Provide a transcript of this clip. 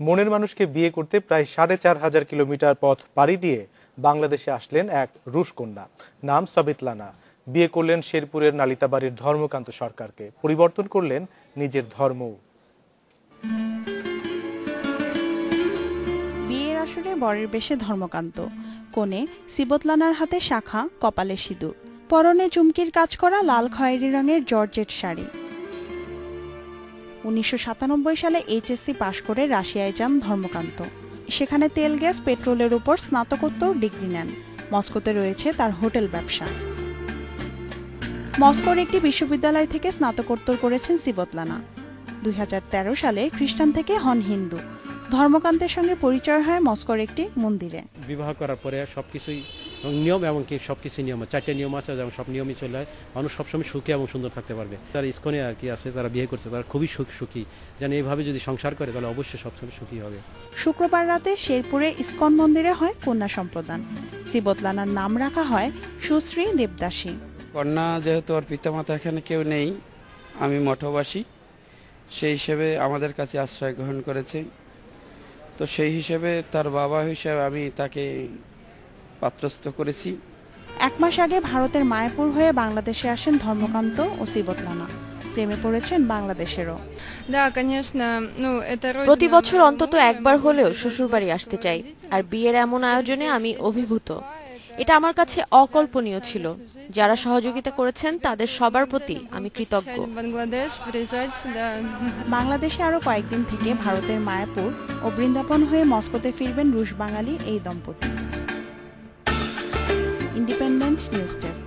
মনের মানুষকে বিয়ে করতে প্রায় সাড়ে চার হাজার কিলোমিটার পথ পাড়ি দিয়ে বাংলাদেশে আসলেন এক রুশ কন্যা। নাম সবিতলানা বিয়ে করলেন শেরপুরের নালিতাবাড়ির ধর্মকান্ত সরকারকে। পরিবর্তন করলেন নিজের ধর্মও। বিয়ের আসরে বরের বেশে ধর্মকান্ত। কোণে সিবতলানার হাতে শাখা, কপালে সিঁদুর। পরনে চুমকির কাজ করা লাল খয়েরি রঙের জর্জেট শাড়ি। উনিশশো সাতানব্বই সালে এইচএসসি পাশ করে রাশিয়ায় যান ধর্মকান্ত। সেখানে তেল, গ্যাস, পেট্রোলের উপর স্নাতকোত্তর ডিগ্রি নেন। মস্কোতে রয়েছে তার হোটেল ব্যবসা। মস্কোর একটি বিশ্ববিদ্যালয় থেকে স্নাতকোত্তর করেছেন সিবতলানা। দুই হাজার তেরো সালে খ্রিস্টান থেকে হন হিন্দু। ধর্মকান্তের সঙ্গে পরিচয় হয় মস্কোর একটি মন্দিরে। বিবাহ করার পরে সব কিছুই নিয়ম এবং কি সব কিছু নিয়ম আছে। চারটে নিয়ম আছে এবং সব নিয়মই চলে হয় মানুষ সবসময় সুখী এবং সুন্দর থাকতে পারবে। যারা ইস্কনে আর কি আছে তারা বিয়ে করছে তারা খুবই সুখ সুখী। যেন এইভাবে যদি সংসার করে তাহলে অবশ্যই সবসময় সুখী হবে। শুক্রবার রাতে শেরপুরে ইসকন মন্দিরে হয় কন্যা সম্প্রদান। সিবতলানার নাম রাখা হয় সুশ্রী দেবদাসী। কন্যা যেহেতু ওর পিতামাতা এখানে কেউ নেই আমি মঠবাসী। সেই হিসেবে আমাদের কাছে আশ্রয় গ্রহণ করেছে। তো সেই হিসেবে তার বাবা হিসেবে আমি তাকে পাত্রস্থ করেছি। এক মাস আগে ভারতের মায়াপুর হয়ে বাংলাদেশে আসেন ধর্মকান্ত ও সিবতলানা প্রেমে পড়েছেন বাংলাদেশেরও। প্রতি বছর অন্তত একবার হলেও শ্বশুরবাড়ি আসতে চাই। আর বিয়ের এমন আয়োজনে আমি অভিভূত। এটা আমার কাছে অকল্পনীয় ছিল। যারা সহযোগিতা করেছেন তাদের সবার প্রতি আমি কৃতজ্ঞ। বাংলাদেশে আরও কয়েকদিন থেকে ভারতের মায়াপুর ও বৃন্দাবন হয়ে মস্কোতে ফিরবেন রুশ বাঙালি এই দম্পতি। yes, yes.